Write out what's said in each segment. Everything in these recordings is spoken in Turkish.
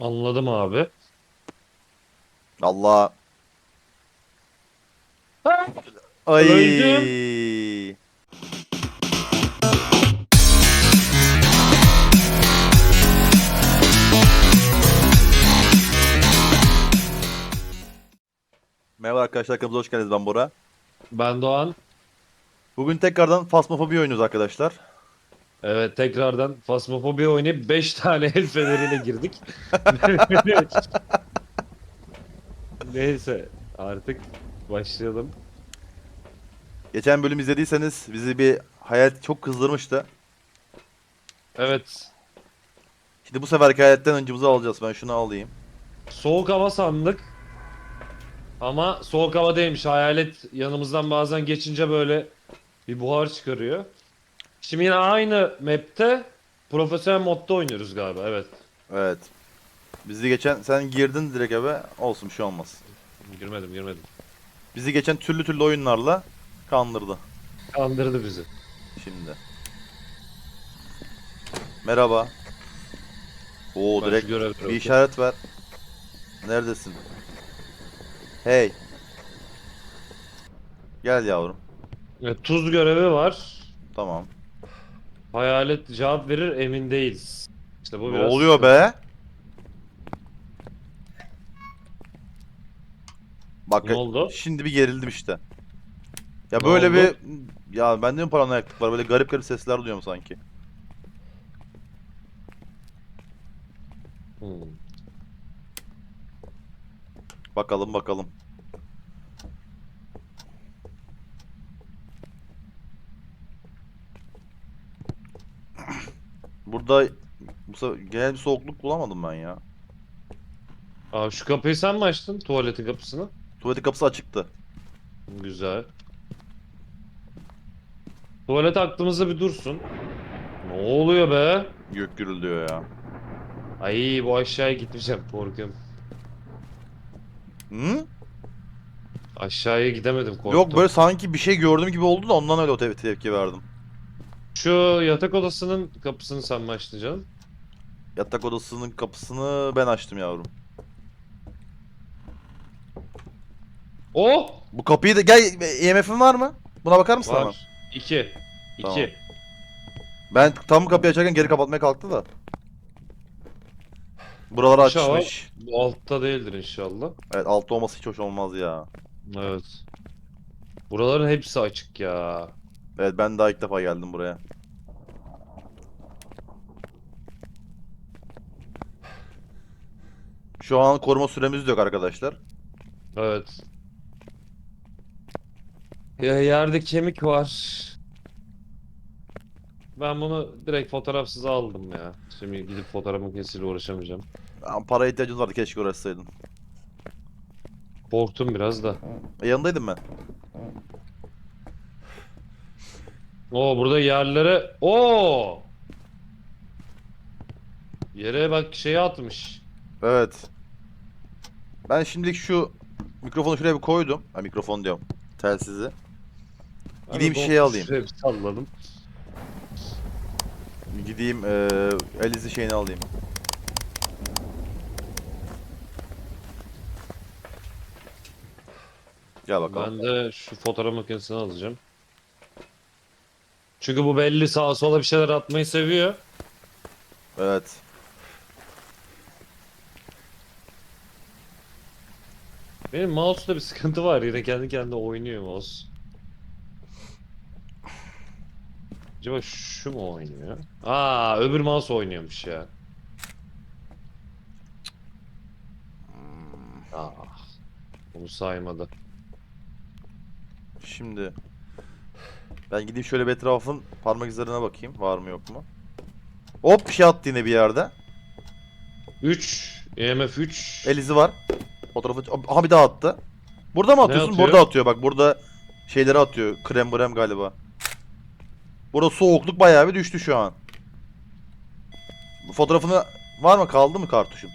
Anladım abi. Allah. Ay. Öldüm. Merhaba arkadaşlar kanalımıza hoş geldiniz ben Bora. Ben Doğan. Bugün tekrardan Phasmophobia oynuyoruz arkadaşlar. Evet tekrardan Phasmophobia oynayıp 5 tane el feneriyle girdik. Neyse artık başlayalım. Geçen bölüm izlediyseniz bizi bir hayat çok kızdırmıştı. Evet Şimdi bu seferki hayatten öncümüzü alacağız. Ben şunu alayım. soğuk hava sandık. Ama soğuk hava değilmiş. Hayalet yanımızdan bazen geçince böyle bir buhar çıkarıyor. Şimdi yine aynı map'te profesyonel modda oynuyoruz galiba. Evet. Evet. Bizi geçen sen girdin direkt eve olsun bir şey olmaz. Girmedim girmedim. Bizi geçen türlü türlü oyunlarla kandırdı. Kandırdı bizi. Şimdi. Merhaba. Oo Ben şu direkt görevleri bir okuyayım. işaret ver. Neredesin? Hey. Gel yavrum. Evet, tuz görevi var. Tamam. Hayalet cevap verir emin değiliz. İşte bu Ne biraz oluyor be? Bak Ne oldu? şimdi bir gerildim işte. Ya Ne böyle oldu? bir ya bende mi paranoyaklık var? Böyle garip garip sesler duyuyorum sanki. Hmm. Bakalım bakalım. Burada bu sefer genel bir soğukluk bulamadım ben ya. Aa, şu kapıyı sen mi açtın? Tuvaletin kapısını. Tuvaletin kapısı açıktı. Güzel. Tuvalet aklımızda bir dursun. Ne oluyor be? Gök gürülüyor ya. Ay bu aşağıya gitmeyeceğim korkuyorum. Hı? Aşağıya gidemedim korktum. Yok böyle sanki bir şey gördüm gibi oldu da ondan öyle o te- tepki verdim. Şu yatak odasının kapısını sen mi açtın canım? Yatak odasının kapısını ben açtım yavrum. Oh! Bu kapıyı da gel EMF'in var mı? Buna bakar mısın hemen? Var. İki. İki. Tamam. Ben tam kapıyı açarken geri kapatmaya kalktı da. Buraları İnşallah. açmış. Bu altta değildir inşallah. Evet altta olması hiç hoş olmaz ya. Evet. Buraların hepsi açık ya. Evet ben daha ilk defa geldim buraya. Şu an koruma süremiz de yok arkadaşlar. Evet. Ya yerde kemik var. Ben bunu direkt fotoğrafsız aldım ya. Şimdi gidip fotoğraf makinesiyle uğraşamayacağım. Ama para ihtiyacımız vardı keşke uğraşsaydın. Korktum biraz da. E, yanındaydım ben. Oo burada yerlere... Oo! Yere bak şey atmış. Evet. Ben şimdilik şu mikrofonu şuraya bir koydum. Ha mikrofon diyorum. Telsizi. Gideyim şey alayım. şuraya bir salladım. Gideyim el izi şeyini alayım. Gel bakalım. Ben de şu fotoğraf makinesini alacağım. Çünkü bu belli sağa sola bir şeyler atmayı seviyor. Evet. Benim mouse'da bir sıkıntı var yine kendi kendine oynuyor mouse. Acaba şu mu oynuyor? Aa öbür mouse oynuyormuş ya. Ah. Bunu saymadı. Şimdi ben gideyim şöyle bir etrafın parmak izlerine bakayım. Var mı yok mu? Hop bir şey attı yine bir yerde. 3 EMF 3 El izi var. Fotoğrafı... Aha bir daha attı. Burada mı Ne atıyorsun? atıyor? Burada atıyor bak. Burada şeyleri atıyor. Krem brem galiba. Burada soğukluk bayağı bir düştü şu an. Fotoğrafını var mı? Kaldı mı kartuşun?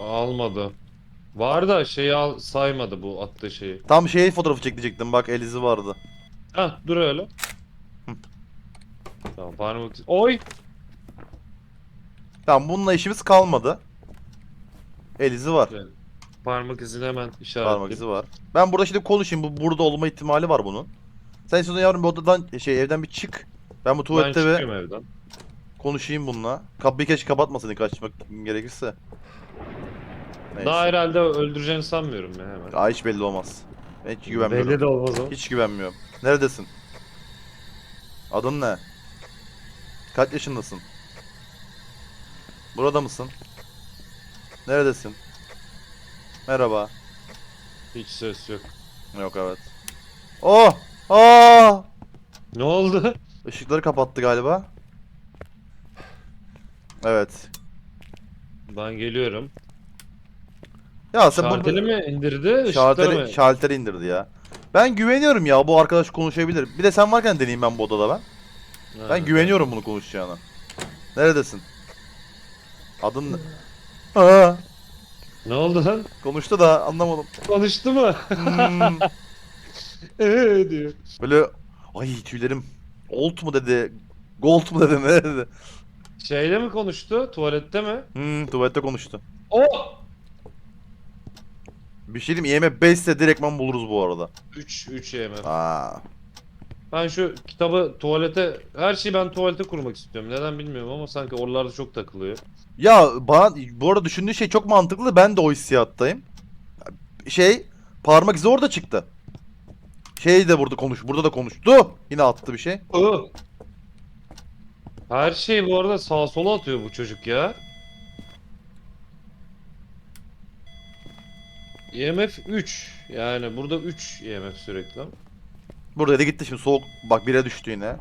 almadı. Var da şeyi al saymadı bu attığı şeyi. Tam şey fotoğrafı çekecektim. Bak el izi vardı. Hah dur öyle. tamam parmak. Oy! Tamam bununla işimiz kalmadı. El izi var. Yani parmak izini hemen Parmak işaretleyeyim. izi var. Ben burada şimdi konuşayım. Bu burada olma ihtimali var bunun. Sen istiyorsan yavrum bir odadan şey evden bir çık. Ben bu Ben tuvalette ve çıkıyorum evden. konuşayım bununla. Kapıyı keşke kapatmasın kaçmak gerekirse. Neyse. Daha herhalde öldüreceğini sanmıyorum ya hemen. Aa, hiç belli olmaz. Ben hiç güvenmiyorum. Belli de olmaz o. Hiç güvenmiyorum. Neredesin? Adın ne? Kaç yaşındasın? Burada mısın? Neredesin? Merhaba. Hiç ses yok. Yok evet. Oh! Aa! Ne oldu? Işıkları kapattı galiba. Evet. Ben geliyorum. Ya sen burada mi indirdi? Şalteri, mı? şalteri indirdi ya. Ben güveniyorum ya bu arkadaş konuşabilir. Bir de sen varken deneyeyim ben bu odada ben. Ha. Ben güveniyorum bunu konuşacağına. Neredesin? Adın ne? Aa, Ne oldu lan? konuştu da anlamadım. Konuştu mu? Hmm. Eee diyor. Böyle ay tüylerim. Old mu dedi? Gold mu dedi? Ne dedi? Şeyle mi konuştu? Tuvalette mi? Hmm, tuvalette konuştu. O! Bir şey diyeyim IMF 5 ise direktman buluruz bu arada. 3 3 EMF. Aa. Ben şu kitabı tuvalete her şeyi ben tuvalete kurmak istiyorum. Neden bilmiyorum ama sanki oralarda çok takılıyor. Ya bana bu arada düşündüğün şey çok mantıklı. Ben de o hissiyattayım. Şey parmak izi orada çıktı. Şey de burada konuş. Burada da konuştu. Yine attı bir şey. Her şeyi bu arada sağa sola atıyor bu çocuk ya. EMF 3. Yani burada 3 EMF sürekli. Burada da gitti şimdi soğuk. Bak bire düştü yine.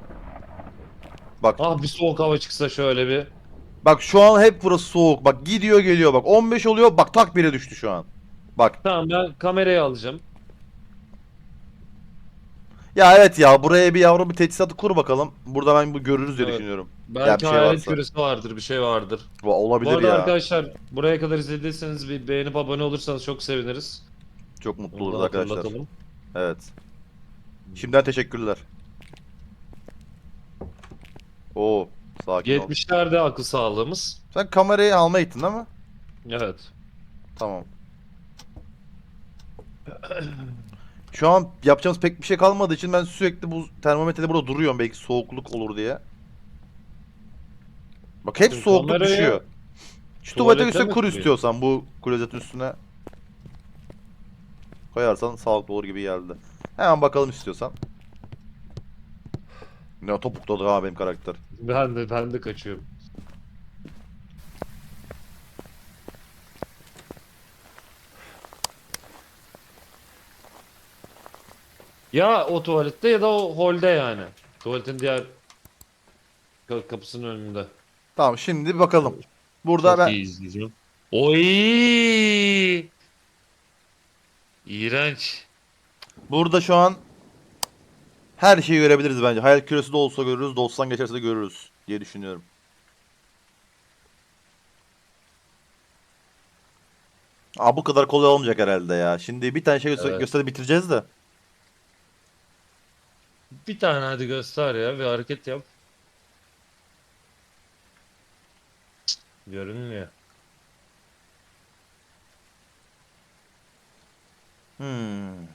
Bak Ah bir soğuk hava çıksa şöyle bir. bak şu an hep burası soğuk. Bak gidiyor geliyor bak 15 oluyor. Bak tak bire düştü şu an. Bak. Tamam ben kamerayı alacağım. Ya evet ya buraya bir yavru bir teçhizatı kur bakalım. Burada ben bu görürüz diye Evet. düşünüyorum. Belki bir şey hayalet varsa. küresi vardır, bir şey vardır. Bu olabilir Bu arada ya. arkadaşlar buraya kadar izlediyseniz bir beğenip abone olursanız çok seviniriz. Çok mutlu oluruz da arkadaşlar. hatırlatalım. Evet. Şimdiden teşekkürler. Oo, sakin ol. 70'lerde akıl sağlığımız. Sen kamerayı almaya gittin değil mi? Evet. Tamam. Şu an yapacağımız pek bir şey kalmadığı için ben sürekli bu termometrede burada duruyorum belki soğukluk olur diye. Bak hep Şimdi soğukluk düşüyor. Şu tuvalete tuvalete üstüne mi kur istiyorsan bu klozetin üstüne koyarsan sağlıklı olur gibi geldi. Hemen bakalım istiyorsan. Ne topukladı ha benim karakter. Ben de ben de kaçıyorum. Ya o tuvalette ya da o holde yani. Tuvaletin diğer ka- kapısının önünde. Tamam şimdi bakalım. Burada Çok ben iyi izleyeceğim. Oy! İğrenç. burada şu an her şeyi görebiliriz bence. Hayal küresi de olsa görürüz, dosttan geçerse de görürüz diye düşünüyorum. Aa bu kadar kolay olmayacak herhalde ya. Şimdi bir tane şey göster Evet. gösterip bitireceğiz de. Bir tane hadi göster ya bir hareket yap. Görünmüyor. Hmm.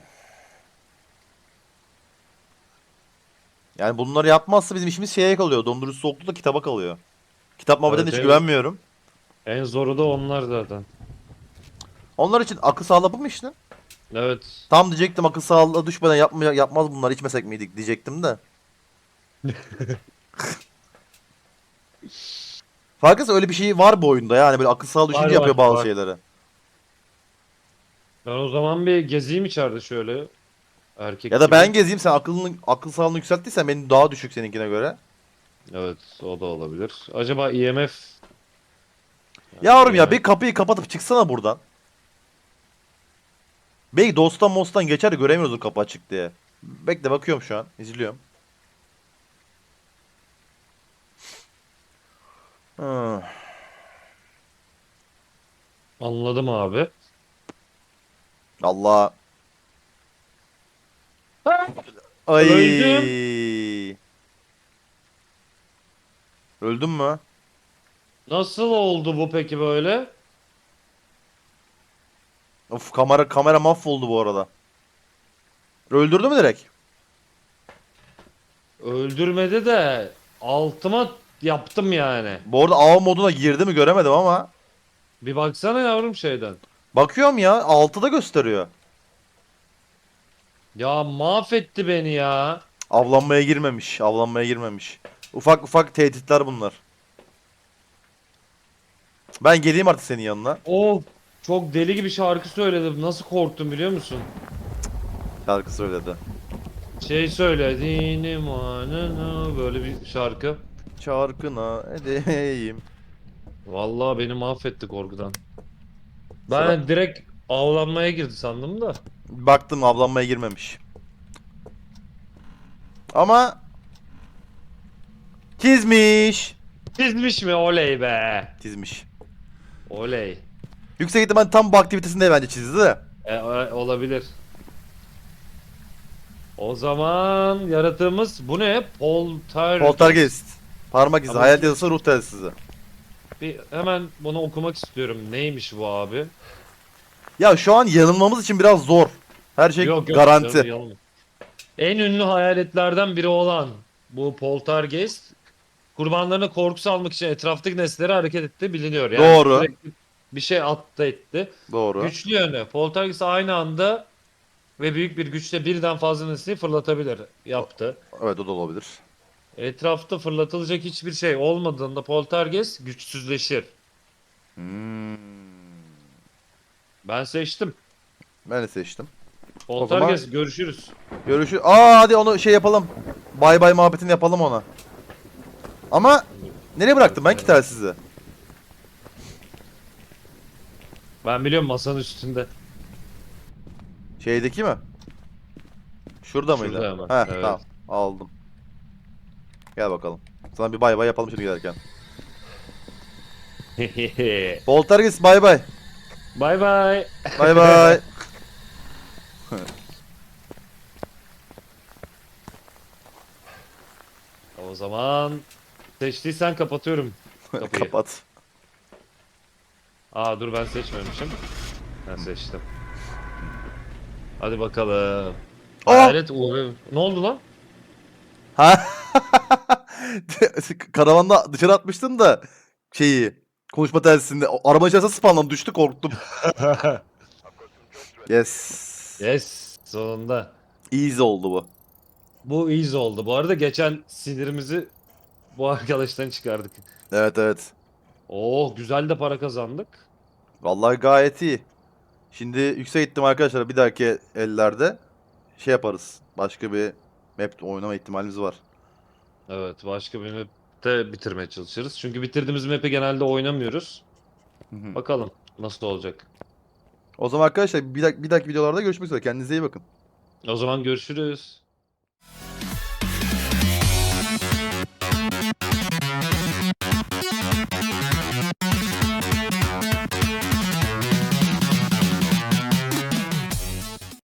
Yani bunları yapmazsa bizim işimiz şeye kalıyor. Dondurucu soğukluğu kitaba kalıyor. Kitap muhabbetine Evet, hiç evet. güvenmiyorum. En zoru da onlar zaten. Onlar için akıl sağlığı mı işte? Evet. Tam diyecektim akıl sağlığı düşmeden yapma, yapmaz bunlar içmesek miydik diyecektim de. Farkınsa öyle bir şey var bu oyunda yani böyle akıl sağlığı düşünce Var, yapıyor var, bazı var. şeyleri. Ben o zaman bir gezeyim içeride şöyle. Erkek Ya da gibi. ben gezeyim sen akılını akıl sağlığını yükselttiysen benim daha düşük seninkine göre. Evet o da olabilir. Acaba IMF Yavrum ya IMF bir kapıyı kapatıp çıksana buradan. Belki dosttan mostan geçer göremiyoruz o kapı açık diye. Bekle bakıyorum şu an. izliyorum. Hmm. Anladım abi. Allah. Ay. Öldüm. Öldün mü? Nasıl oldu bu peki böyle? Of kamera kamera mahvoldu bu arada. Öldürdü mü direkt? Öldürmedi de altıma yaptım yani. Bu arada av moduna girdi mi göremedim ama. Bir baksana yavrum şeyden. Bakıyorum ya 6'da gösteriyor. Ya mahvetti beni ya. Avlanmaya girmemiş. Avlanmaya girmemiş. Ufak ufak tehditler bunlar. Ben geleyim artık senin yanına. Of çok deli gibi şarkı söyledim. Nasıl korktum biliyor musun? Şarkı söyledi. Şey söylediğini manana böyle bir şarkı. Çarkına edeyim. Vallahi beni mahvetti korkudan. Ben Sıra- direkt avlanmaya girdi sandım da. Baktım avlanmaya girmemiş. Ama çizmiş. Çizmiş mi? Oley be. Çizmiş. Oley. Yüksek ihtimal tam bu aktivitesinde bence çizdi de. E, olabilir. O zaman yaratığımız bu ne? Polter. Poltergeist. Parmak izi, Ama- hayal yazısı, ruh telsizi. Bir hemen bunu okumak istiyorum. Neymiş bu abi? Ya şu an yanılmamız için biraz zor. Her şey garanti. yok, yalan. En ünlü hayaletlerden biri olan bu poltergeist kurbanlarına korku salmak için etraftaki nesneleri hareket etti biliniyor. Yani Doğru. sürekli Bir şey attı etti. Doğru. Güçlü yönü. Poltergeist aynı anda ve büyük bir güçle birden fazla nesneyi fırlatabilir. Yaptı. Evet o da olabilir. Etrafta fırlatılacak hiçbir şey olmadığında poltergeist güçsüzleşir. Hmm. Ben seçtim. Ben de seçtim. Poltergeist görüşürüz. Görüşü. Aa hadi onu şey yapalım. Bay bay muhabbetini yapalım ona. Ama nereye bıraktım ben ki telsizi? Ben biliyorum masanın üstünde. Şeydeki mi? Şurada mıydı? Şurada hemen, Heh, evet. tamam. Aldım. Gel bakalım. Sana bir bay bay yapalım şimdi giderken. Poltergeist bay bay. Bay bay. Bay bay. O zaman seçtiysen kapatıyorum kapıyı. Kapat. Aa dur ben seçmemişim. Ben seçtim. Hadi bakalım. Aa! Hayalet uğru. Ne oldu lan? Ha? Karavanda dışarı atmıştın da şeyi konuşma telsizinde o- araba içerisinde spawnlandı düştü korktum. Yes. yes sonunda. Easy oldu bu. Bu easy oldu. Bu arada geçen sinirimizi bu arkadaştan çıkardık. Evet evet. Oh güzel de para kazandık. Vallahi gayet iyi. Şimdi yüksek gittim arkadaşlar bir dahaki ellerde şey yaparız. Başka bir map oynama ihtimalimiz var. Evet başka bir map'te bitirmeye çalışırız. Çünkü bitirdiğimiz map'i genelde oynamıyoruz. Hı hı. Bakalım nasıl olacak. O zaman arkadaşlar bir, dak- bir dahaki videolarda görüşmek üzere. Kendinize iyi bakın. O zaman görüşürüz.